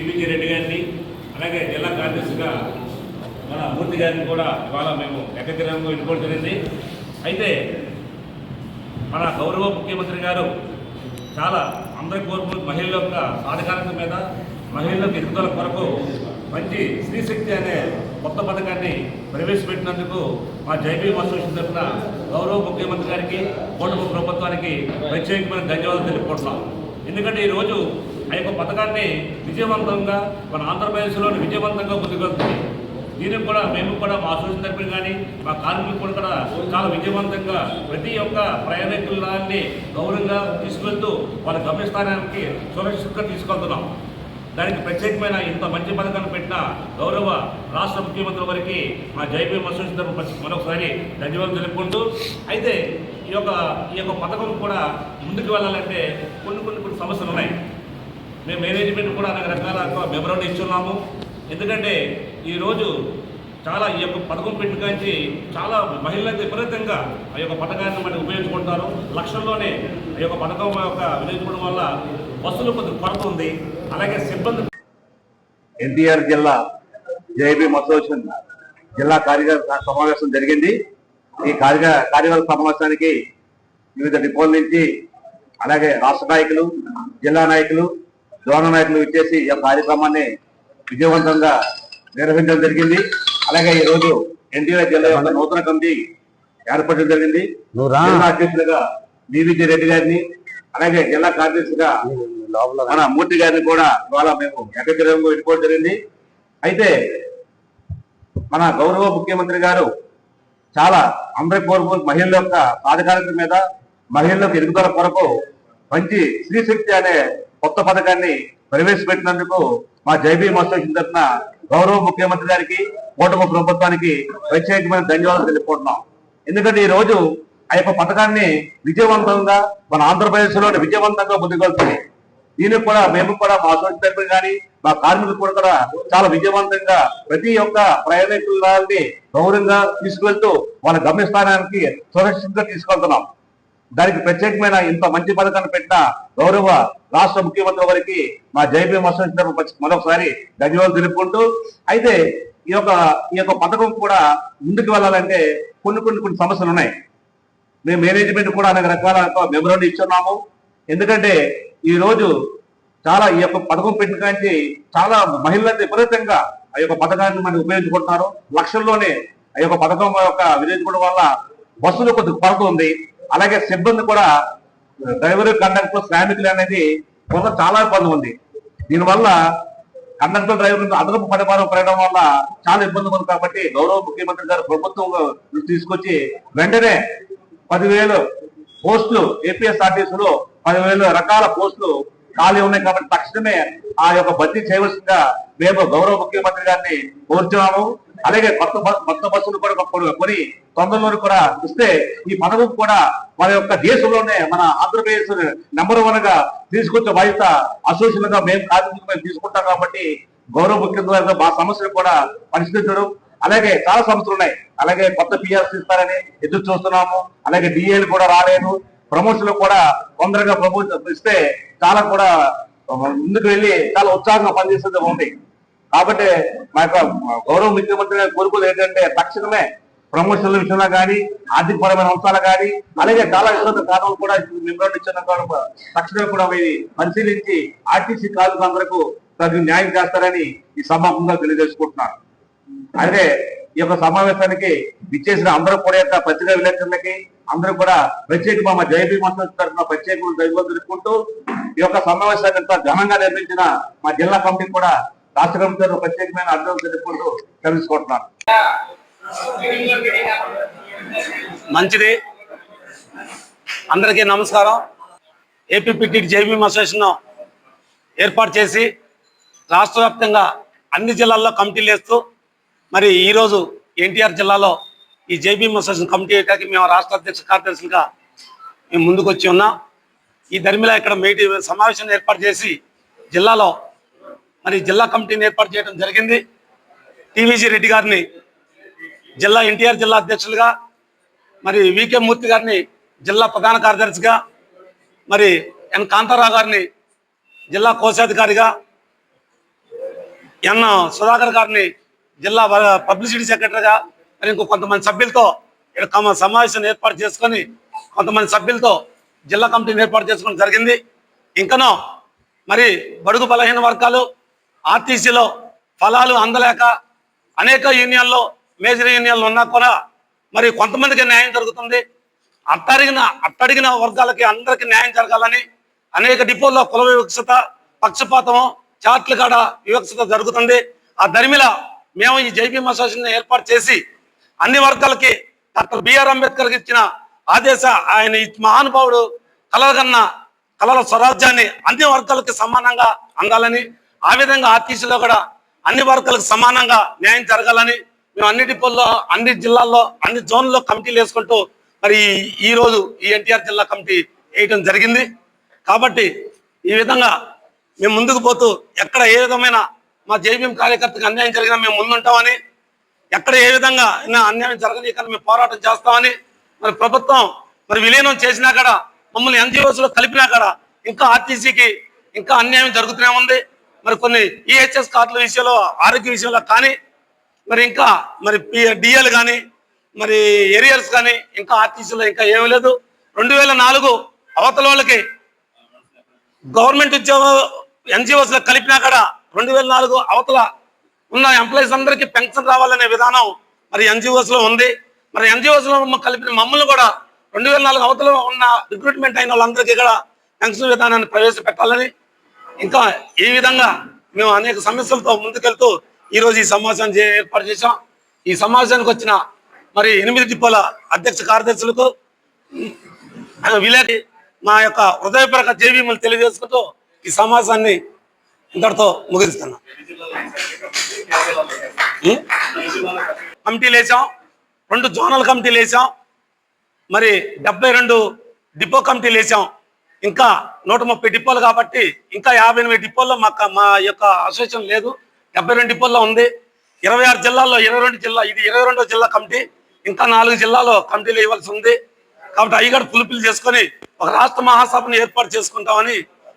టీవీజీ రెడ్డి గారిని అలాగే జిల్లా కార్యదర్శిగా మన మూర్తి గారిని కూడా ఇవాళ మేము ఏకగ్రీవంగా ఎన్నుకోవడం జరిగింది. అయితే మన గౌరవ ముఖ్యమంత్రి గారు చాలా అందరి కోరుకు మహిళల యొక్క సాధికారత మీద మహిళలకు ఎదుగుదల కొరకు మంచి స్త్రీశక్తి అనే కొత్త పథకాన్ని ప్రవేశపెట్టినందుకు మా జైబీ అసోసియేషన్ తరఫున గౌరవ ముఖ్యమంత్రి గారికి కుటుంబ ప్రభుత్వానికి ప్రత్యేకమైన ధన్యవాదాలు తెలుపుకుంటున్నాం. ఎందుకంటే ఈరోజు ఆ యొక్క పథకాన్ని విజయవంతంగా మన ఆంధ్రప్రదేశ్లోని విజయవంతంగా ముందుకెళ్తుంది. దీనికి కూడా మేము కూడా మా అసోసియేషన్ తరపున కానీ మా కార్మికులు కూడా చాలా విజయవంతంగా ప్రతి ఒక్క ప్రయాణికులని గౌరవంగా తీసుకెళ్తూ వాళ్ళ గమ్యస్థానానికి సురక్షితంగా తీసుకెళ్తున్నాం. దానికి ప్రత్యేకమైన ఇంత మంచి పథకాన్ని పెట్టిన గౌరవ రాష్ట్ర ముఖ్యమంత్రి వారికి మా జైపీ అసోసియేషన్ తరపు మరొకసారి ధన్యవాదాలు తెలుపుకుంటూ అయితే ఈ యొక్క ఈ యొక్క పథకం కూడా ముందుకు వెళ్ళాలంటే కొన్ని కొన్ని కొన్ని సమస్యలు ఉన్నాయి. మేము మేనేజ్మెంట్ కూడా అనేక రకాల మెమరాండం ఇస్తున్నాము. ఎందుకంటే ఈరోజు చాలా ఈ యొక్క పథకం పెట్టుకాంచి చాలా మహిళలకు విపరీతంగా ఆ యొక్క పథకాన్ని మనం ఉపయోగించుకుంటారు. లక్షల్లోనే ఈ యొక్క పథకం యొక్క వినియోగించుకోవడం వల్ల బస్సులు కొద్ది కొరత ఉంది. అలాగే సిబ్బంది ఎన్టీఆర్ జిల్లా జేబీ అసోసియేషన్ జిల్లా కార్యకర్త సమావేశం జరిగింది. ఈ కార్య కార్యకర్త సమావేశానికి వివిధ డిపోల నుంచి అలాగే రాష్ట్ర నాయకులు జిల్లా నాయకులు జోన నాయకులు ఇచ్చేసి ఈ కార్యక్రమాన్ని విజయవంతంగా నిర్వహించడం జరిగింది. అలాగే ఈ రోజు ఎన్టీఆర్ జిల్లా యొక్క నూతన కమిటీ ఏర్పడడం జరిగింది. అధ్యక్షులుగా డివిజి రెడ్డి గారిని అలాగే జిల్లా కార్యదర్శిగా మన మూర్తి గారిని కూడా ఇవాళ మేము ఏకగ్రీవంగా ఎన్నుకోవడం జరిగింది. అయితే మన గౌరవ ముఖ్యమంత్రి గారు చాలా అందరి కోరుకు మహిళల యొక్క సాధికారత మీద మహిళలకు ఎదుగుదల కొరకు మంచి స్త్రీశక్తి అనే కొత్త పథకాన్ని ప్రవేశపెట్టినందుకు మా జైబీ అసోసియేషన్ తరఫున గౌరవ ముఖ్యమంత్రి గారికి కూటమి ప్రభుత్వానికి ప్రత్యేకమైన ధన్యవాదాలు తెలుపుకుంటున్నాం. ఎందుకంటే ఈ రోజు ఆ యొక్క పథకాన్ని విజయవంతంగా మన ఆంధ్రప్రదేశ్లో విజయవంతంగా ముందుకొస్తుంది దీనికి కూడా మేము కూడా మా అసోసియేషన్ తరఫున కానీ మా కార్మికులు కూడా కూడా చాలా విజయవంతంగా ప్రతి ఒక్క ప్రయాణికులని గౌరవంగా తీసుకువెళ్తూ వాళ్ళ గమ్యస్థానానికి సురక్షితంగా తీసుకెళ్తున్నాం. దానికి ప్రత్యేకమైన ఇంత మంచి పథకాన్ని పెట్టిన గౌరవ రాష్ట్ర ముఖ్యమంత్రి వారికి మా జైబీఎం అసోసియేషన్ మరొకసారి ధన్యవాదాలు తెలుపుకుంటూ అయితే ఈ యొక్క ఈ యొక్క పథకం కూడా ముందుకు వెళ్ళాలంటే కొన్ని కొన్ని కొన్ని సమస్యలు ఉన్నాయి. మేము మేనేజ్మెంట్ కూడా అనేక రకాల మెమరాండం ఇస్తున్నాము ఎందుకంటే ఈ రోజు చాలా ఈ యొక్క పథకం పెట్టిన కాంచి చాలా మహిళలు విపరీతంగా ఆ యొక్క పథకాన్ని మనం ఉపయోగించుకుంటున్నారు. లక్షల్లోనే ఆ యొక్క పథకం యొక్క వినియోగించుకోవడం వల్ల బస్సులు కొద్ది కొరత ఉంది. అలాగే సిబ్బంది కూడా డ్రైవర్ కండక్టర్ శ్రామికులు అనేది కొంత చాలా ఇబ్బంది ఉంది. దీనివల్ల కండక్టర్ డ్రైవర్ అదనపు పరిమాణం పెరగడం వల్ల చాలా ఇబ్బంది ఉంది కాబట్టి గౌరవ ముఖ్యమంత్రి గారు ప్రభుత్వం తీసుకొచ్చి వెంటనే పదివేలు పోస్టులు ఏపీఎస్ఆర్టీసీలో పదివేలు రకాల పోస్టులు ఖాళీ ఉన్నాయి కాబట్టి తక్షణమే ఆ యొక్క భర్తీ చేయవలసిందిగా మేము గౌరవ ముఖ్యమంత్రి గారిని కోరుతున్నాము అలాగే కొత్త కొత్త బస్సులు కూడా కొని తొందరలో కూడా ఇస్తే ఈ పథకం కూడా మన యొక్క దేశంలోనే మన ఆంధ్రప్రదేశ్ నెంబర్ వన్గా తీసుకొచ్చే బాధ్యత అసోసియేషన్గా మేము కార్మికులు తీసుకుంటాం కాబట్టి గౌరవ ముఖ్యమంత్రి మా సమస్యలు కూడా పరిశీలించడం అలాగే చాలా సమస్యలు ఉన్నాయి. అలాగే కొత్త పిఆర్సీ ఇస్తారని ఎదురు చూస్తున్నాము. అలాగే డిఏలు కూడా రాలేదు. ప్రమోషన్లు కూడా తొందరగా ప్రమోషన్ ఇస్తే చాలా కూడా ముందుకు వెళ్ళి చాలా ఉత్సాహంగా పనిచేసేది ఉంది. కాబట్టి మా యొక్క గౌరవ ముఖ్యమంత్రి గారి కోరుకులు ఏంటంటే తక్షణమే ప్రమోషన్ల విషయంలో కానీ ఆర్థికపరమైన అంశాలు కానీ అలాగే చాలా విషయంలో కారణాలు కూడా మెమరాండం ఇచ్చిన తక్షణమే కూడా అవి పరిశీలించి ఆర్టీసీ కార్మికులందరకు తగిన న్యాయం చేస్తారని ఈ సమాపంగా తెలియజేసుకుంటున్నాను. అయితే ఈ యొక్క సమావేశానికి విచ్చేసిన అందరూ కూడా యొక్క పత్రికా విలేకరులకి అందరూ కూడా ప్రత్యేక మా జయబీ మసోద్ తరఫున ప్రత్యేక ధన్యవాదాలు తెలుపుకుంటూ ఈ యొక్క సమావేశాన్ని ఘనంగా నిర్మించిన మా జిల్లా కమిటీ కూడా రాష్ట్ర కమిటీ ప్రత్యేకమైన అర్థం తెలుపుకుంటూ తెలుసుకుంటున్నాను. మంచిది. అందరికీ నమస్కారం. ఏపీపీటీ జేబీఎం అసోసియేషన్ ఏర్పాటు చేసి రాష్ట్ర వ్యాప్తంగా అన్ని జిల్లాల్లో కమిటీలు వేస్తూ మరి ఈరోజు ఎన్టీఆర్ జిల్లాలో ఈ జేబీఎం అసోసియేషన్ కమిటీ వేయడానికి మేము రాష్ట్ర అధ్యక్ష కార్యదర్శులుగా మేము ముందుకు వచ్చి ఉన్నాం. ఈ ధర్మిలా ఇక్కడ మీటి సమావేశం ఏర్పాటు చేసి జిల్లాలో మరి జిల్లా కమిటీని ఏర్పాటు చేయడం జరిగింది. టీవీజీ రెడ్డి గారిని జిల్లా ఎన్టీఆర్ జిల్లా అధ్యక్షులుగా మరి వికే మూర్తి గారిని జిల్లా ప్రధాన కార్యదర్శిగా మరి ఎన్ కాంతారావు గారిని జిల్లా కోశాధికారిగా ఎన్ సుధాకర్ గారిని జిల్లా వ- పబ్లిసిటీ సెక్రటరీగా మరి ఇంకో కొంతమంది సభ్యులతో ఇక్కడ సమావేశం ఏర్పాటు చేసుకొని కొంతమంది సభ్యులతో జిల్లా కమిటీని ఏర్పాటు చేసుకోవడం జరిగింది. ఇంకనో మరి బడుగు బలహీన వర్గాలు ఆర్టీసీలో ఫలాలు అందలేక అనేక యూనియన్లో మేజర్ యూనియన్లు ఉన్నా కూడా మరి కొంతమందికి న్యాయం జరుగుతుంది. అట్టడిగిన అట్టడిగిన వర్గాలకి అందరికీ న్యాయం జరగాలని అనేక డిపోల్లో కుల వివక్షత పక్షపాతము చాట్ల కాడ వివక్షత జరుగుతుంది. ఆ దరిమిల మేము ఈ జైబీఎం అసోసియేషన్ ఏర్పాటు చేసి అన్ని వర్గాలకి డాక్టర్ బిఆర్ అంబేద్కర్కి ఇచ్చిన ఆదేశ ఆయన మహానుభావుడు కలగన్న కళల స్వరాజ్యాన్ని అన్ని వర్గాలకి సమానంగా అందాలని ఆ విధంగా ఆర్టీసీలో కూడా అన్ని వర్గాలకు సమానంగా న్యాయం జరగాలని మేము అన్ని డిపోల్లో అన్ని జిల్లాల్లో అన్ని జోన్లలో కమిటీలు వేసుకుంటూ మరి ఈ- ఈ రోజు ఈ ఎన్టీఆర్ జిల్లా కమిటీ వేయటం జరిగింది. కాబట్టి ఈ విధంగా మేము ముందుకు పోతూ ఎక్కడ ఏ విధమైన మా జేబీఎం కార్యకర్తకు అన్యాయం జరిగినా మేము ముందుంటామని ఎక్కడ ఏ విధంగా అన్యాయం జరగనీయకుండా మేము పోరాటం చేస్తామని మరి ప్రభుత్వం మరి విలీనం చేసినా కూడా మమ్మల్ని ఎన్జిఓస్లో కలిపినా కూడా ఇంకా ఆర్టీసీకి ఇంకా అన్యాయం జరుగుతూనే ఉంది. మరి కొన్ని ఈహెచ్ఎస్ కార్డుల విషయంలో ఆరోగ్య విషయంలో కానీ మరి ఇంకా మరి డిఎల్ కానీ మరి ఏరియర్స్ కానీ ఇంకా ఆర్టీసీలో ఇంకా ఏమీ లేదు. రెండు వేల నాలుగు అవతల వాళ్ళకి గవర్నమెంట్ ఉద్యోగ ఎన్జిఓస్లో కలిపినా కూడా రెండు వేల నాలుగు అవతల ఉన్న ఎంప్లాయీస్ అందరికీ పెన్షన్ రావాలనే విధానం మరి ఎన్జిఓస్లో ఉంది. మరి ఎన్జిఓస్లో కలిపిన మమ్మల్ని కూడా రెండు వేల నాలుగు అవతల ఉన్న రిక్రూట్మెంట్ అయిన వాళ్ళందరికీ కూడా పెన్షన్ విధానాన్ని ప్రవేశపెట్టాలని ఇంకా ఈ విధంగా మేము అనేక సమస్యలతో ముందుకెళ్తూ ఈరోజు ఈ సమావేశం ఏర్పాటు చేశాం. ఈ సమావేశానికి వచ్చిన మరి ఎనిమిది డిపోల అధ్యక్ష కార్యదర్శులకు విలేకి మా యొక్క హృదయపూర్వక జేబీములు తెలియజేసుకుంటూ ఈ సమావేశాన్ని ఇంతటితో ముగిస్తున్నాం కమిటీ కమిటీలు వేసాం రెండు జోనల్ కమిటీలు వేసాం మరి డెబ్బై రెండు డిపో కమిటీలు వేసాం ఇంకా నూట ముప్పై డిపోలు కాబట్టి ఇంకా యాభై ఎనిమిది డిపోల్లో మా మా యొక్క అసోసియేషన్ లేదు. డెబ్బై రెండు డిపోల్లో ఉంది. ఇరవై ఆరు జిల్లాల్లో ఇరవై రెండు జిల్లా ఇది ఇరవై రెండో జిల్లా కమిటీ. ఇంకా నాలుగు జిల్లాలో కమిటీలు ఇవ్వాల్సి ఉంది. కాబట్టి అవి కూడా ఫుల్ఫిల్ చేసుకొని ఒక రాష్ట్ర మహాసభను ఏర్పాటు చేసుకుంటామని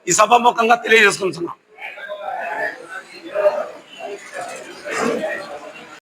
ఈ సభాముఖంగా తెలియజేసుకుంటున్నాం.